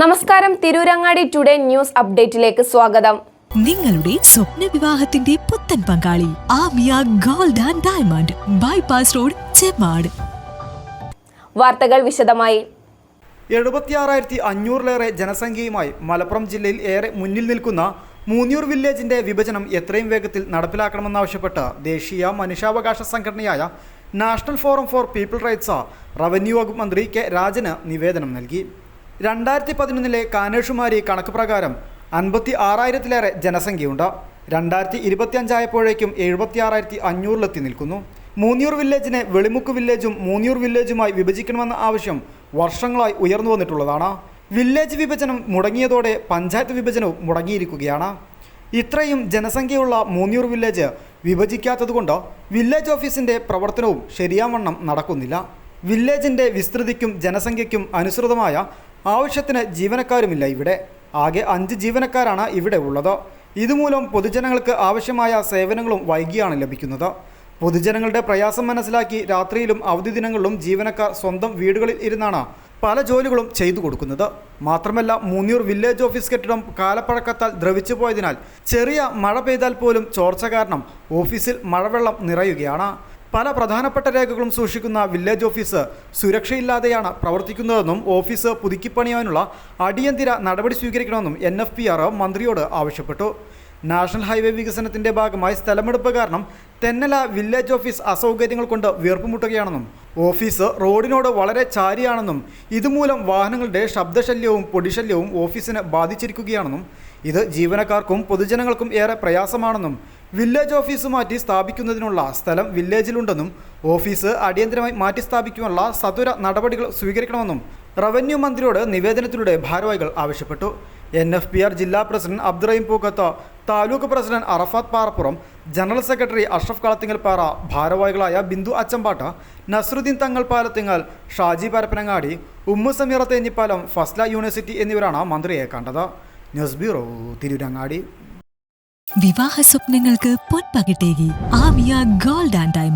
നമസ്കാരം. Tirurangadi today news അപ്ഡേറ്റിലേക്ക് സ്വാഗതം. നിങ്ങളുടെ സ്വപ്ന വിവാഹത്തിന്റെ പുത്തൻ പങ്കാളി Amiya gold and diamond bypass road Chemmad വാർത്തകൾ വിശദമായി. എഴുപത്തിയാറായിരത്തി അഞ്ഞൂറിലേറെ ജനസംഖ്യയുമായി മലപ്പുറം ജില്ലയിൽ ഏറെ മുന്നിൽ നിൽക്കുന്ന മൂന്നൂർ വില്ലേജിന്റെ വിഭജനം എത്രയും വേഗത്തിൽ നടപ്പിലാക്കണമെന്നാവശ്യപ്പെട്ട് ദേശീയ മനുഷ്യാവകാശ സംഘടനയായ National Forum for People Rights revenue വകുപ്പ് മന്ത്രി കെ രാജന് നിവേദനം നൽകി. രണ്ടായിരത്തി പതിനൊന്നിലെ കാനേഷുമാരി കണക്ക് പ്രകാരം അൻപത്തി ആറായിരത്തിലേറെ ജനസംഖ്യയുണ്ട്. രണ്ടായിരത്തി ഇരുപത്തിയഞ്ചായപ്പോഴേക്കും എഴുപത്തിയാറായിരത്തി അഞ്ഞൂറിലെത്തി നിൽക്കുന്നു. മൂന്നിയൂർ വില്ലേജിനെ വെളിമുക്ക് വില്ലേജും മൂന്നിയൂർ വില്ലേജുമായി വിഭജിക്കണമെന്ന ആവശ്യം വർഷങ്ങളായി ഉയർന്നു വന്നിട്ടുള്ളതാണ്. വില്ലേജ് വിഭജനം മുടങ്ങിയതോടെ പഞ്ചായത്ത് വിഭജനവും മുടങ്ങിയിരിക്കുകയാണ്. ഇത്രയും ജനസംഖ്യയുള്ള മൂന്നിയൂർ വില്ലേജ് വിഭജിക്കാത്തതുകൊണ്ട് വില്ലേജ് ഓഫീസിന്റെ പ്രവർത്തനവും ശരിയാവണ്ണം നടക്കുന്നില്ല. വില്ലേജിന്റെ വിസ്തൃതിക്കും ജനസംഖ്യയ്ക്കും അനുസൃതമായ ആവശ്യത്തിന് ജീവനക്കാരുമില്ല ഇവിടെ. ആകെ അഞ്ച് ജീവനക്കാരാണ് ഇവിടെ ഉള്ളത്. ഇതുമൂലം പൊതുജനങ്ങൾക്ക് ആവശ്യമായ സേവനങ്ങളും വൈകിയാണ് ലഭിക്കുന്നത്. പൊതുജനങ്ങളുടെ പ്രയാസം മനസ്സിലാക്കി രാത്രിയിലും അവധി ദിനങ്ങളിലും ജീവനക്കാർ സ്വന്തം വീടുകളിൽ ഇരുന്നാണ് പല ജോലികളും ചെയ്തു കൊടുക്കുന്നത്. മാത്രമല്ല മൂന്നൂർ വില്ലേജ് ഓഫീസ് കെട്ടിടം കാലപ്പഴക്കത്താൽ ദ്രവിച്ചു പോയതിനാൽ ചെറിയ മഴ പെയ്താൽ പോലും ചോർച്ച കാരണം ഓഫീസിൽ മഴവെള്ളം നിറയുകയാണ്. പല പ്രധാനപ്പെട്ട രേഖകളും സൂക്ഷിക്കുന്ന വില്ലേജ് ഓഫീസ് സുരക്ഷയില്ലാതെയാണ് പ്രവർത്തിക്കുന്നതെന്നും ഓഫീസ് പുതുക്കിപ്പണിയാനുള്ള അടിയന്തര നടപടി സ്വീകരിക്കണമെന്നും എൻ എഫ് പി ആർ മന്ത്രിയോട് ആവശ്യപ്പെട്ടു. നാഷണൽ ഹൈവേ വികസനത്തിന്റെ ഭാഗമായി സ്ഥലമെടുപ്പ് കാരണം തെന്നല വില്ലേജ് ഓഫീസ് അസൗകര്യങ്ങൾ കൊണ്ട് വീർപ്പുമുട്ടുകയാണെന്നും ഓഫീസ് റോഡിനോട് വളരെ ചാരിയാണെന്നും ഇതുമൂലം വാഹനങ്ങളുടെ ശബ്ദശല്യവും പൊടിശല്യവും ഓഫീസിനെ ബാധിച്ചിരിക്കുകയാണെന്നും ഇത് ജീവനക്കാർക്കും പൊതുജനങ്ങൾക്കും ഏറെ പ്രയാസമാണെന്നും വില്ലേജ് ഓഫീസ് മാറ്റി സ്ഥാപിക്കുന്നതിനുള്ള സ്ഥലം വില്ലേജിലുണ്ടെന്നും ഓഫീസ് അടിയന്തരമായി മാറ്റി സ്ഥാപിക്കുവാനുള്ള സതുര നടപടികൾ സ്വീകരിക്കണമെന്നും റവന്യൂ മന്ത്രിയോട് നിവേദനത്തിലൂടെ ഭാരവാഹികൾ ആവശ്യപ്പെട്ടു. എൻ എഫ് പി ആർ ജില്ലാ president Abdurahim Pookkath taluk president Arafath Parappuram general secretary Ashraf Kalathingalpara ഭാരവാഹികളായ ബിന്ദു അച്ചമ്പാട്ട നസ്രുദ്ദീൻ തങ്ങൾ പാലത്തിങ്ങൽ ഷാജി പരപ്പനങ്ങാടി ഉമ്മു സമീറ തേഞ്ഞിപ്പാലം ഫസ്ല യൂണിവേഴ്സിറ്റി എന്നിവരാണ് മന്ത്രിയെ കണ്ടത്. News bureau Tirurangadi. വിവാഹ സ്വപ്നങ്ങൾക്ക് പൊൻപകിട്ടേകി. Amiya gold and diamond.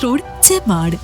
road Chemmad